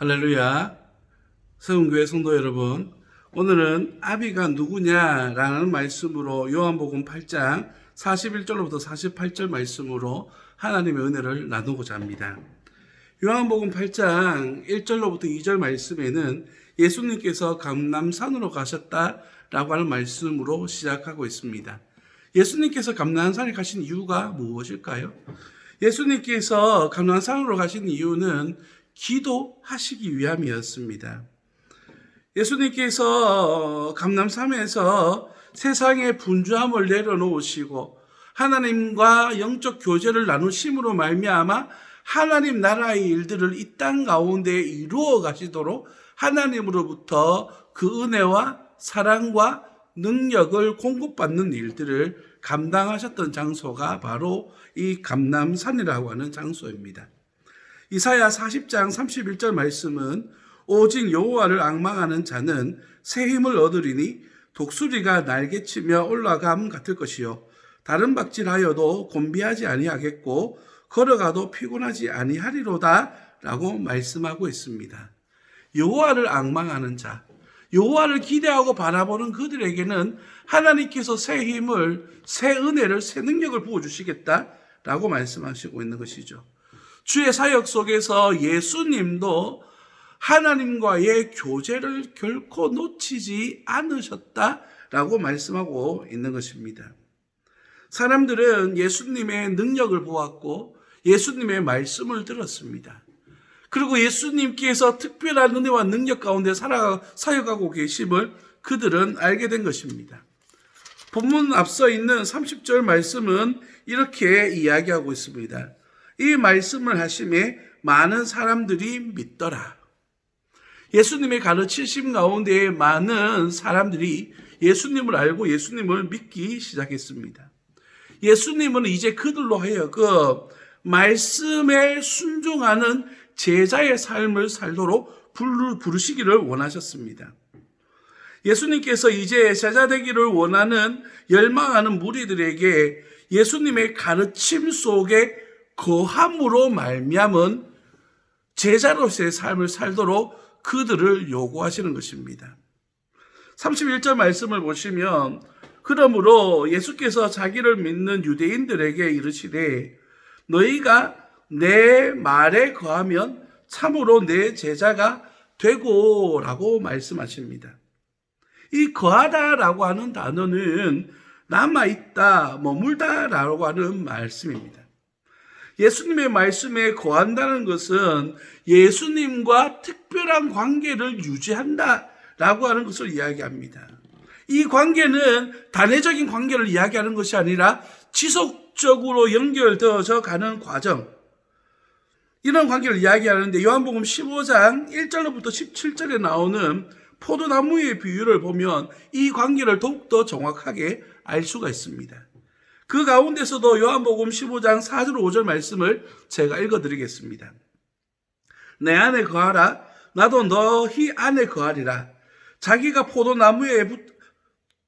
할렐루야. 세운교회 성도 여러분, 오늘은 아비가 누구냐라는 말씀으로 요한복음 8장 41절로부터 48절 말씀으로 하나님의 은혜를 나누고자 합니다. 요한복음 8장 1절로부터 2절 말씀에는 예수님께서 감남산으로 가셨다라고 하는 말씀으로 시작하고 있습니다. 예수님께서 감남산에 가신 이유가 무엇일까요? 예수님께서 감남산으로 가신 이유는 기도하시기 위함이었습니다. 예수님께서 감남산에서 세상의 분주함을 내려놓으시고 하나님과 영적 교제를 나누심으로 말미암아 하나님 나라의 일들을 이 땅 가운데 이루어 가시도록 하나님으로부터 그 은혜와 사랑과 능력을 공급받는 일들을 감당하셨던 장소가 바로 이 감남산이라고 하는 장소입니다. 이사야 40장 31절 말씀은 오직 여호와를 악망하는 자는 새 힘을 얻으리니 독수리가 날개치며 올라감 같을 것이요 다른 박질하여도 곤비하지 아니하겠고 걸어가도 피곤하지 아니하리로다라고 말씀하고 있습니다. 여호와를 악망하는 자, 여호와를 기대하고 바라보는 그들에게는 하나님께서 새 힘을, 새 은혜를, 새 능력을 부어 주시겠다라고 말씀하시고 있는 것이죠. 주의 사역 속에서 예수님도 하나님과의 교제를 결코 놓치지 않으셨다라고 말씀하고 있는 것입니다. 사람들은 예수님의 능력을 보았고 예수님의 말씀을 들었습니다. 그리고 예수님께서 특별한 은혜와 능력 가운데 살아 사역하고 계심을 그들은 알게 된 것입니다. 본문 앞서 있는 30절 말씀은 이렇게 이야기하고 있습니다. 이 말씀을 하심에 많은 사람들이 믿더라. 예수님의 가르치심 가운데 많은 사람들이 예수님을 알고 예수님을 믿기 시작했습니다. 예수님은 이제 그들로 하여금 말씀에 순종하는 제자의 삶을 살도록 부르시기를 원하셨습니다. 예수님께서 이제 제자 되기를 원하는 열망하는 무리들에게 예수님의 가르침 속에 거함으로 말미암은 제자로서의 삶을 살도록 그들을 요구하시는 것입니다. 31절 말씀을 보시면 그러므로 예수께서 자기를 믿는 유대인들에게 이르시되 너희가 내 말에 거하면 참으로 내 제자가 되고라고 말씀하십니다. 이 거하다라고 하는 단어는 남아 있다, 머물다라고 하는 말씀입니다. 예수님의 말씀에 거한다는 것은 예수님과 특별한 관계를 유지한다라고 하는 것을 이야기합니다. 이 관계는 단회적인 관계를 이야기하는 것이 아니라 지속적으로 연결되어져 가는 과정. 이런 관계를 이야기하는데 요한복음 15장 1절로부터 17절에 나오는 포도나무의 비유를 보면 이 관계를 더욱더 정확하게 알 수가 있습니다. 그 가운데서도 요한복음 15장 4절 5절 말씀을 제가 읽어드리겠습니다. 내 안에 거하라. 나도 너희 안에 거하리라. 자기가 포도나무에 붙,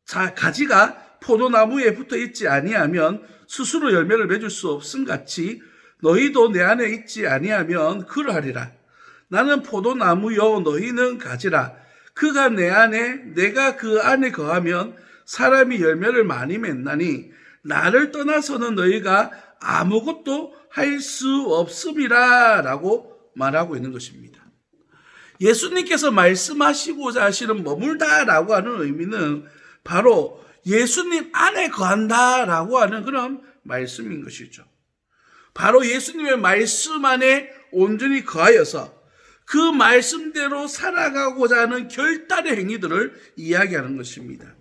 자, 가지가 포도나무에 붙어 있지 아니하면 스스로 열매를 맺을 수 없음 같이 너희도 내 안에 있지 아니하면 그러하리라. 나는 포도나무요 너희는 가지라. 그가 내 안에 내가 그 안에 거하면 사람이 열매를 많이 맺나니 나를 떠나서는 너희가 아무것도 할 수 없음이라 라고 말하고 있는 것입니다. 예수님께서 말씀하시고자 하시는 머물다 라고 하는 의미는 바로 예수님 안에 거한다 라고 하는 그런 말씀인 것이죠. 바로 예수님의 말씀 안에 온전히 거하여서 그 말씀대로 살아가고자 하는 결단의 행위들을 이야기하는 것입니다.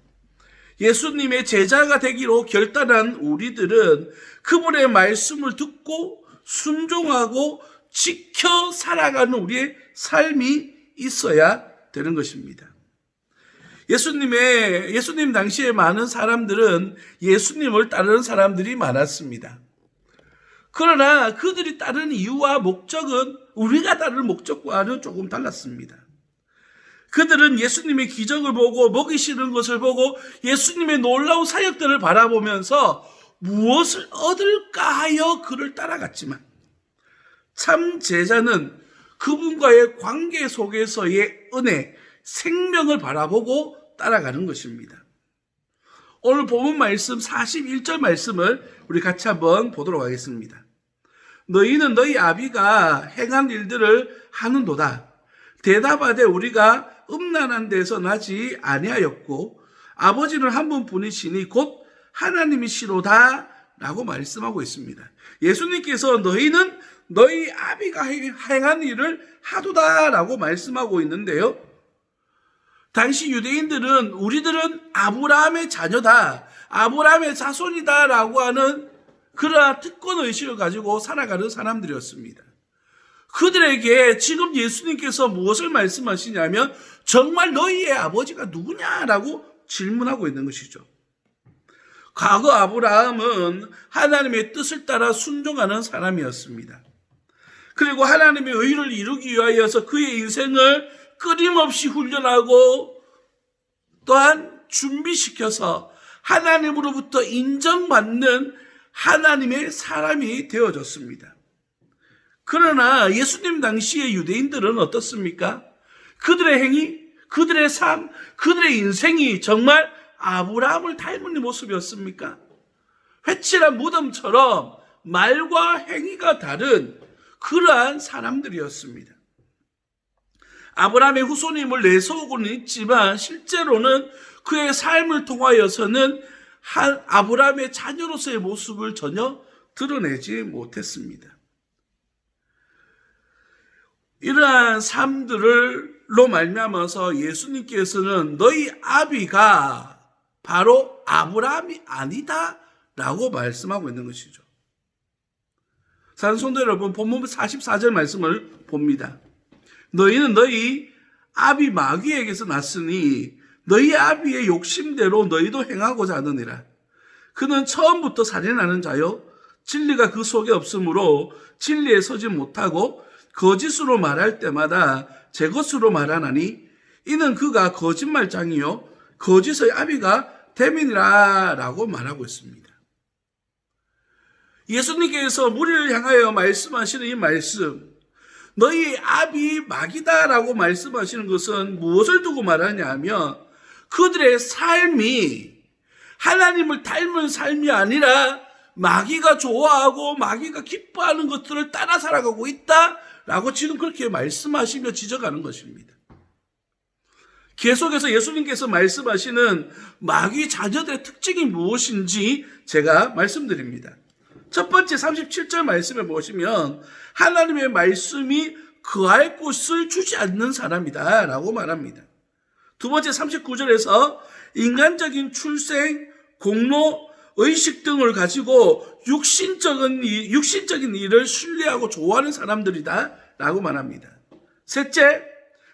예수님의 제자가 되기로 결단한 우리들은 그분의 말씀을 듣고 순종하고 지켜 살아가는 우리의 삶이 있어야 되는 것입니다. 예수님의, 예수님 당시에 많은 사람들은 예수님을 따르는 사람들이 많았습니다. 그러나 그들이 따르는 이유와 목적은 우리가 따르는 목적과는 조금 달랐습니다. 그들은 예수님의 기적을 보고 먹이시는 것을 보고 예수님의 놀라운 사역들을 바라보면서 무엇을 얻을까 하여 그를 따라갔지만 참 제자는 그분과의 관계 속에서의 은혜, 생명을 바라보고 따라가는 것입니다. 오늘 본문 말씀 41절 말씀을 우리 같이 한번 보도록 하겠습니다. 너희는 너희 아비가 행한 일들을 하는도다. 대답하되 우리가 음란한 데서 나지 아니하였고 아버지는 한 분뿐이시니 곧 하나님이시로다 라고 말씀하고 있습니다. 예수님께서 너희는 너희 아비가 행한 일을 하도다 라고 말씀하고 있는데요. 당시 유대인들은 우리들은 아브라함의 자녀다. 아브라함의 자손이다 라고 하는 그러한 특권 의식을 가지고 살아가는 사람들이었습니다. 그들에게 지금 예수님께서 무엇을 말씀하시냐면 정말 너희의 아버지가 누구냐라고 질문하고 있는 것이죠. 과거 아브라함은 하나님의 뜻을 따라 순종하는 사람이었습니다. 그리고 하나님의 의를 이루기 위하여서 그의 인생을 끊임없이 훈련하고 또한 준비시켜서 하나님으로부터 인정받는 하나님의 사람이 되어졌습니다. 그러나 예수님 당시의 유대인들은 어떻습니까? 그들의 행위, 그들의 삶, 그들의 인생이 정말 아브라함을 닮은 모습이었습니까? 회칠한 무덤처럼 말과 행위가 다른 그러한 사람들이었습니다. 아브라함의 후손임을 내세우고는 있지만 실제로는 그의 삶을 통하여서는 한 아브라함의 자녀로서의 모습을 전혀 드러내지 못했습니다. 이러한 삶들을 로 말미암아서 예수님께서는 너희 아비가 바로 아브라함이 아니다라고 말씀하고 있는 것이죠. 산성도 여러분 본문 44절 말씀을 봅니다. 너희는 너희 아비 마귀에게서 났으니 너희 아비의 욕심대로 너희도 행하고자 하느니라. 그는 처음부터 살인하는 자요 진리가 그 속에 없으므로 진리에 서지 못하고 거짓으로 말할 때마다 제 것으로 말하나니 이는 그가 거짓말장이요 거짓의 아비가 대민이라 라고 말하고 있습니다. 예수님께서 무리를 향하여 말씀하시는 이 말씀 너희 아비 마귀다라고 말씀하시는 것은 무엇을 두고 말하냐 하면 그들의 삶이 하나님을 닮은 삶이 아니라 마귀가 좋아하고 마귀가 기뻐하는 것들을 따라 살아가고 있다 라고 지금 그렇게 말씀하시며 지적하는 것입니다. 계속해서 예수님께서 말씀하시는 마귀 자녀들의 특징이 무엇인지 제가 말씀드립니다. 첫 번째 37절 말씀에 보시면 하나님의 말씀이 그할 곳을 주지 않는 사람이다 라고 말합니다. 두 번째 39절에서 인간적인 출생, 공로, 의식 등을 가지고 육신적인, 일, 육신적인 일을 신뢰하고 좋아하는 사람들이다 라고 말합니다. 셋째,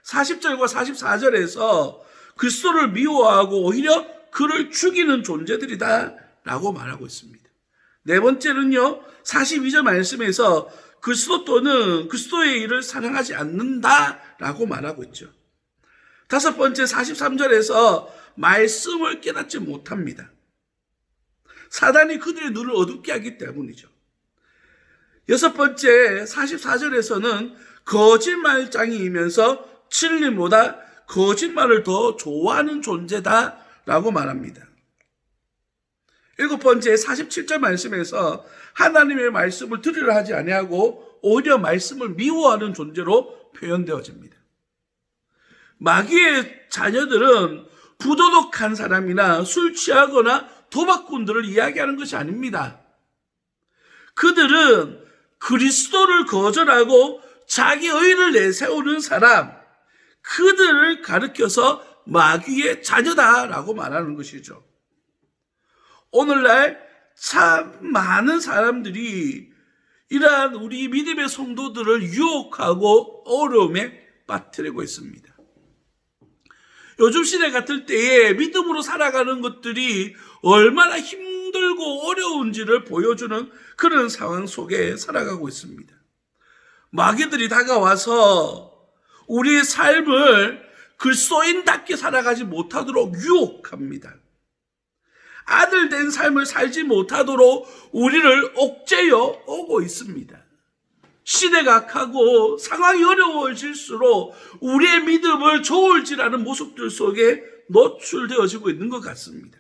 40절과 44절에서 그리스도를 미워하고 오히려 그를 죽이는 존재들이다 라고 말하고 있습니다. 네 번째는요, 42절 말씀에서 그리스도 또는 그리스도의 일을 사랑하지 않는다 라고 말하고 있죠. 다섯 번째 43절에서 말씀을 깨닫지 못합니다. 사단이 그들의 눈을 어둡게 하기 때문이죠. 여섯 번째 44절에서는 거짓말장이면서 진리보다 거짓말을 더 좋아하는 존재다라고 말합니다. 일곱 번째 47절 말씀에서 하나님의 말씀을 들으려 하지 아니하고 오히려 말씀을 미워하는 존재로 표현되어집니다. 마귀의 자녀들은 부도덕한 사람이나 술 취하거나 도박꾼들을 이야기하는 것이 아닙니다. 그들은 그리스도를 거절하고 자기 의를 내세우는 사람, 그들을 가르켜서 마귀의 자녀다라고 말하는 것이죠. 오늘날 참 많은 사람들이 이러한 우리 믿음의 성도들을 유혹하고 어려움에 빠뜨리고 있습니다. 요즘 시대 같을 때에 믿음으로 살아가는 것들이 얼마나 힘들고 어려운지를 보여주는 그런 상황 속에 살아가고 있습니다. 마귀들이 다가와서 우리의 삶을 글소인답게 살아가지 못하도록 유혹합니다. 아들 된 삶을 살지 못하도록 우리를 옥죄어 오고 있습니다. 시대가 악하고 상황이 어려워질수록 우리의 믿음을 저울질하는 모습들 속에 노출되어지고 있는 것 같습니다.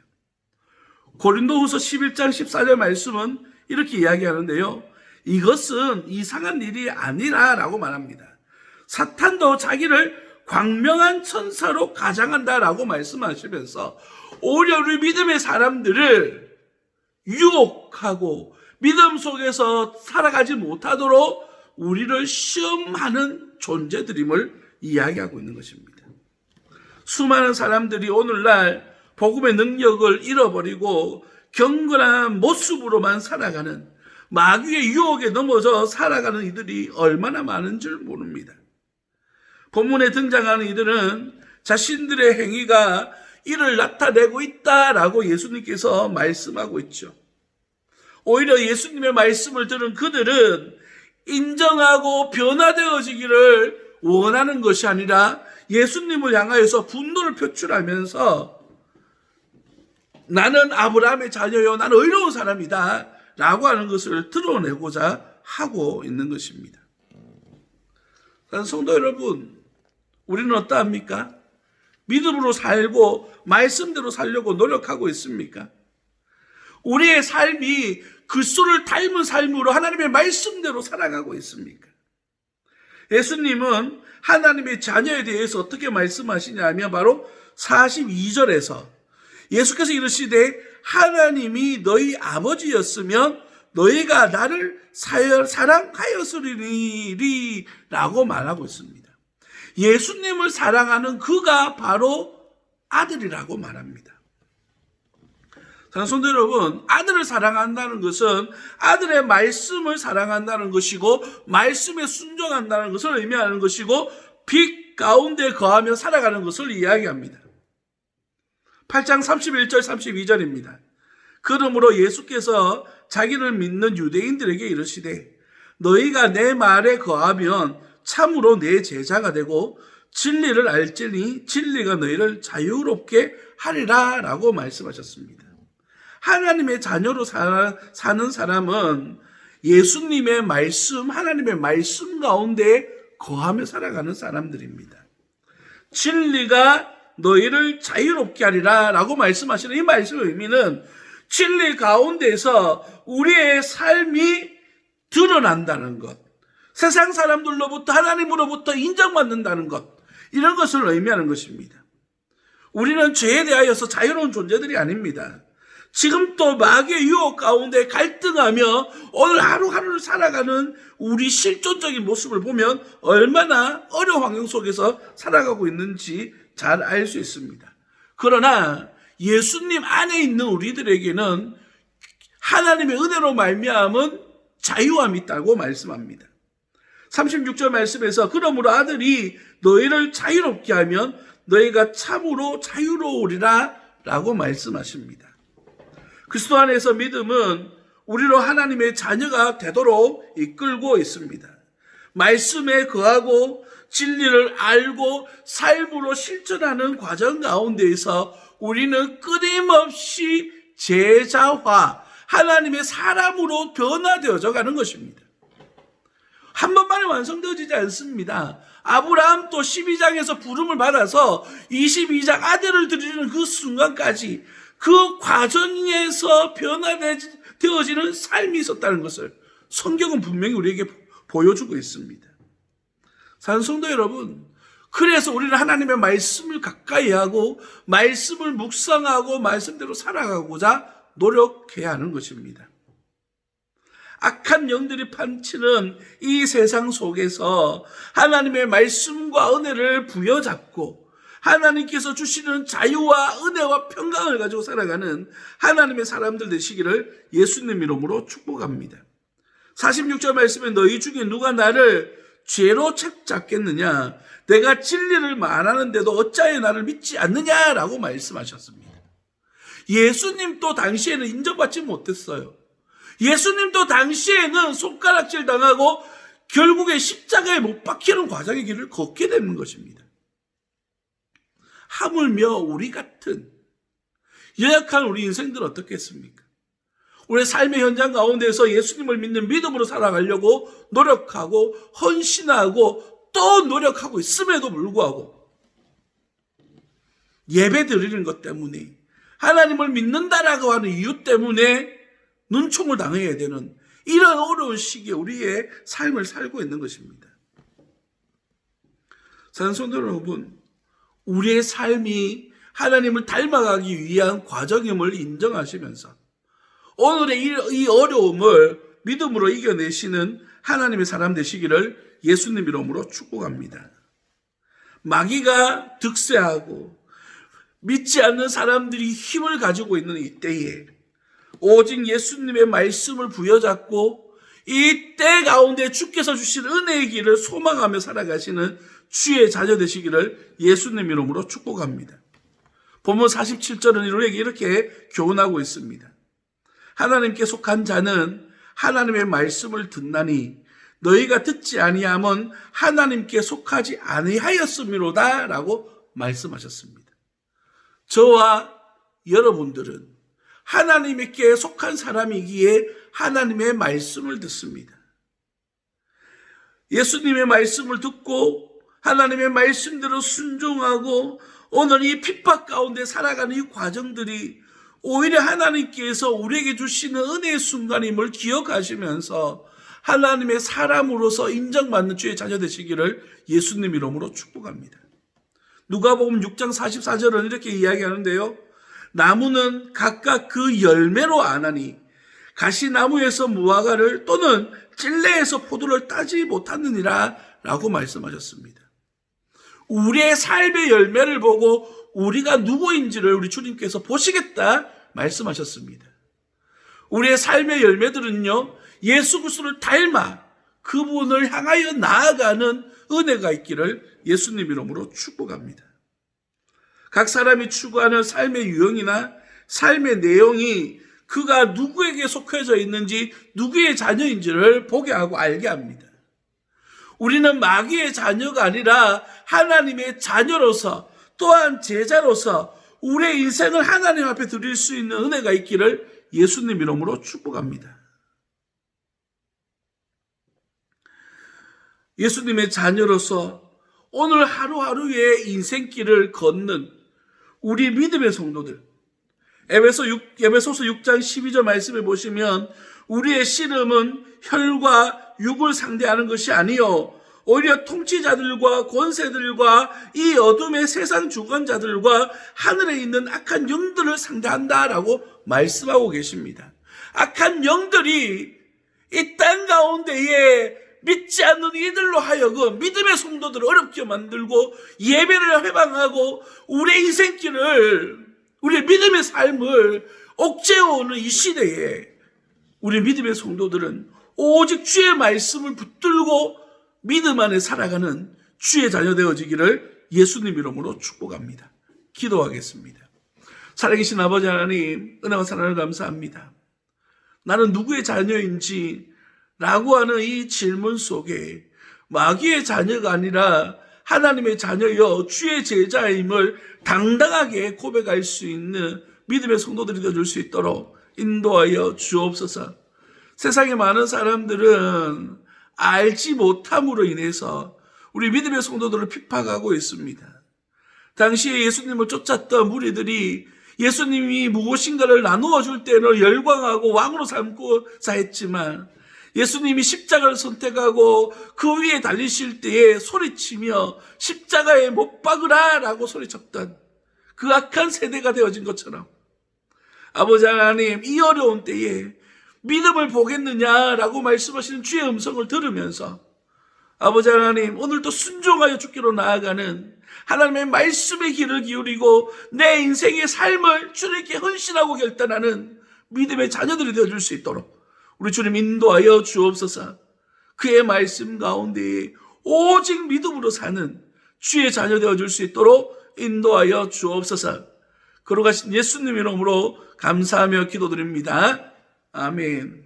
고린도후서 11장 14절 말씀은 이렇게 이야기하는데요. 이것은 이상한 일이 아니라라고 말합니다. 사탄도 자기를 광명한 천사로 가장한다라고 말씀하시면서 오히려 우리 믿음의 사람들을 유혹하고 믿음 속에서 살아가지 못하도록 우리를 시험하는 존재들임을 이야기하고 있는 것입니다. 수많은 사람들이 오늘날 복음의 능력을 잃어버리고 경건한 모습으로만 살아가는 마귀의 유혹에 넘어져 살아가는 이들이 얼마나 많은 줄 모릅니다. 본문에 등장하는 이들은 자신들의 행위가 이를 나타내고 있다라고 예수님께서 말씀하고 있죠. 오히려 예수님의 말씀을 들은 그들은 인정하고 변화되어지기를 원하는 것이 아니라 예수님을 향하여서 분노를 표출하면서 나는 아브라함의 자녀요, 나는 의로운 사람이다. 라고 하는 것을 드러내고자 하고 있는 것입니다. 성도 여러분, 우리는 어떠합니까? 믿음으로 살고 말씀대로 살려고 노력하고 있습니까? 우리의 삶이 그리스도를 닮은 삶으로 하나님의 말씀대로 살아가고 있습니까? 예수님은 하나님의 자녀에 대해서 어떻게 말씀하시냐면 바로 42절에서 예수께서 이르시되 하나님이 너희 아버지였으면 너희가 나를 사랑하였으리리 라고 말하고 있습니다. 예수님을 사랑하는 그가 바로 아들이라고 말합니다. 성도 여러분, 아들을 사랑한다는 것은 아들의 말씀을 사랑한다는 것이고, 말씀에 순종한다는 것을 의미하는 것이고, 빛 가운데 거하며 살아가는 것을 이야기합니다. 8장 31절 32절입니다. 그러므로 예수께서 자기를 믿는 유대인들에게 이르시되 너희가 내 말에 거하면 참으로 내 제자가 되고 진리를 알지니 진리가 너희를 자유롭게 하리라 라고 말씀하셨습니다. 하나님의 자녀로 사는 사람은 예수님의 말씀, 하나님의 말씀 가운데 거하며 살아가는 사람들입니다. 진리가 너희를 자유롭게 하리라 라고 말씀하시는 이 말씀의 의미는 진리 가운데서 우리의 삶이 드러난다는 것. 세상 사람들로부터 하나님으로부터 인정받는다는 것. 이런 것을 의미하는 것입니다. 우리는 죄에 대하여서 자유로운 존재들이 아닙니다. 지금 또 마귀의 유혹 가운데 갈등하며 오늘 하루하루를 살아가는 우리 실존적인 모습을 보면 얼마나 어려운 환경 속에서 살아가고 있는지 잘 알 수 있습니다. 그러나 예수님 안에 있는 우리들에게는 하나님의 은혜로 말미암은 자유함이 있다고 말씀합니다. 36절 말씀에서 그러므로 아들이 너희를 자유롭게 하면 너희가 참으로 자유로우리라 라고 말씀하십니다. 그리스도 안에서 믿음은 우리로 하나님의 자녀가 되도록 이끌고 있습니다. 말씀에 거하고 진리를 알고 삶으로 실천하는 과정 가운데에서 우리는 끊임없이 제자화, 하나님의 사람으로 변화되어져 가는 것입니다. 한 번만에 완성되어지지 않습니다. 아브라함 또 12장에서 부름을 받아서 22장 아들을 드리는 그 순간까지 그 과정에서 변화되어지는 삶이 있었다는 것을 성경은 분명히 우리에게 보여주고 있습니다. 산성도 여러분, 그래서 우리는 하나님의 말씀을 가까이 하고 말씀을 묵상하고 말씀대로 살아가고자 노력해야 하는 것입니다. 악한 영들이 판치는 이 세상 속에서 하나님의 말씀과 은혜를 부여잡고 하나님께서 주시는 자유와 은혜와 평강을 가지고 살아가는 하나님의 사람들 되시기를 예수님 이름으로 축복합니다. 46절 말씀에 너희 중에 누가 나를 죄로 책잡겠느냐? 내가 진리를 말하는데도 어찌하여 나를 믿지 않느냐 라고 말씀하셨습니다. 예수님도 당시에는 인정받지 못했어요. 예수님도 당시에는 손가락질 당하고 결국에 십자가에 못 박히는 과정의 길을 걷게 되는 것입니다. 하물며 우리 같은 연약한 우리 인생들 어떻겠습니까? 우리 삶의 현장 가운데서 예수님을 믿는 믿음으로 살아가려고 노력하고 헌신하고 또 노력하고 있음에도 불구하고 예배 드리는 것 때문에 하나님을 믿는다라고 하는 이유 때문에 눈총을 당해야 되는 이런 어려운 시기에 우리의 삶을 살고 있는 것입니다. 산성도 여러분, 우리의 삶이 하나님을 닮아가기 위한 과정임을 인정하시면서 오늘의 이, 이 어려움을 믿음으로 이겨내시는 하나님의 사람 되시기를 예수님 이름으로 축복합니다. 마귀가 득세하고 믿지 않는 사람들이 힘을 가지고 있는 이때에 오직 예수님의 말씀을 부여잡고 이 때 가운데 주께서 주신 은혜의 길을 소망하며 살아가시는 주의 자녀 되시기를 예수님 이름으로 축복합니다. 본문 47절은 우리에게 이렇게 교훈하고 있습니다. 하나님께 속한 자는 하나님의 말씀을 듣나니 너희가 듣지 아니함은 하나님께 속하지 아니하였음이로다라고 말씀하셨습니다. 저와 여러분들은 하나님께 속한 사람이기에 하나님의 말씀을 듣습니다. 예수님의 말씀을 듣고 하나님의 말씀대로 순종하고 오늘 이 핍박 가운데 살아가는 이 과정들이 오히려 하나님께서 우리에게 주시는 은혜의 순간임을 기억하시면서 하나님의 사람으로서 인정받는 주의 자녀 되시기를 예수님 이름으로 축복합니다. 누가복음 6장 44절은 이렇게 이야기하는데요. 나무는 각각 그 열매로 아나니 가시나무에서 무화과를 또는 찔레에서 포도를 따지 못하느니라 라고 말씀하셨습니다. 우리의 삶의 열매를 보고 우리가 누구인지를 우리 주님께서 보시겠다 말씀하셨습니다. 우리의 삶의 열매들은요, 예수 그리스도를 닮아 그분을 향하여 나아가는 은혜가 있기를 예수님 이름으로 축복합니다. 각 사람이 추구하는 삶의 유형이나 삶의 내용이 그가 누구에게 속해져 있는지 누구의 자녀인지를 보게 하고 알게 합니다. 우리는 마귀의 자녀가 아니라 하나님의 자녀로서 또한 제자로서 우리의 인생을 하나님 앞에 드릴 수 있는 은혜가 있기를 예수님 이름으로 축복합니다. 예수님의 자녀로서 오늘 하루하루의 인생길을 걷는 우리 믿음의 성도들. 에베소 6, 에베소서 6장 12절 말씀에 보시면 우리의 씨름은 혈과 육을 상대하는 것이 아니요 오히려 통치자들과 권세들과 이 어둠의 세상 주관자들과 하늘에 있는 악한 영들을 상대한다라고 말씀하고 계십니다. 악한 영들이 이 땅 가운데에 믿지 않는 이들로 하여금 믿음의 성도들을 어렵게 만들고 예배를 회방하고 우리의 인생길을 우리의 믿음의 삶을 옥죄어오는 이 시대에 우리 믿음의 성도들은 오직 주의 말씀을 붙들고 믿음 안에 살아가는 주의 자녀 되어지기를 예수님 이름으로 축복합니다. 기도하겠습니다. 살아계신 아버지 하나님, 은혜와 사랑을 감사합니다. 나는 누구의 자녀인지 라고 하는 이 질문 속에 마귀의 자녀가 아니라 하나님의 자녀여 주의 제자임을 당당하게 고백할 수 있는 믿음의 성도들이 되어줄 수 있도록 인도하여 주옵소서. 세상에 많은 사람들은 알지 못함으로 인해서 우리 믿음의 성도들을 핍박하고 있습니다. 당시에 예수님을 쫓았던 무리들이 예수님이 무엇인가를 나누어 줄 때는 열광하고 왕으로 삼고 사했지만 예수님이 십자가를 선택하고 그 위에 달리실 때에 소리치며 십자가에 못 박으라 라고 소리쳤던 그 악한 세대가 되어진 것처럼 아버지 하나님 이 어려운 때에 믿음을 보겠느냐라고 말씀하시는 주의 음성을 들으면서 아버지 하나님 오늘도 순종하여 죽기로 나아가는 하나님의 말씀의 길을 기울이고 내 인생의 삶을 주님께 헌신하고 결단하는 믿음의 자녀들이 되어줄 수 있도록 우리 주님 인도하여 주옵소서 그의 말씀 가운데 오직 믿음으로 사는 주의 자녀 되어줄 수 있도록 인도하여 주옵소서 그러가신 예수님 이름으로 감사하며 기도드립니다. 아멘.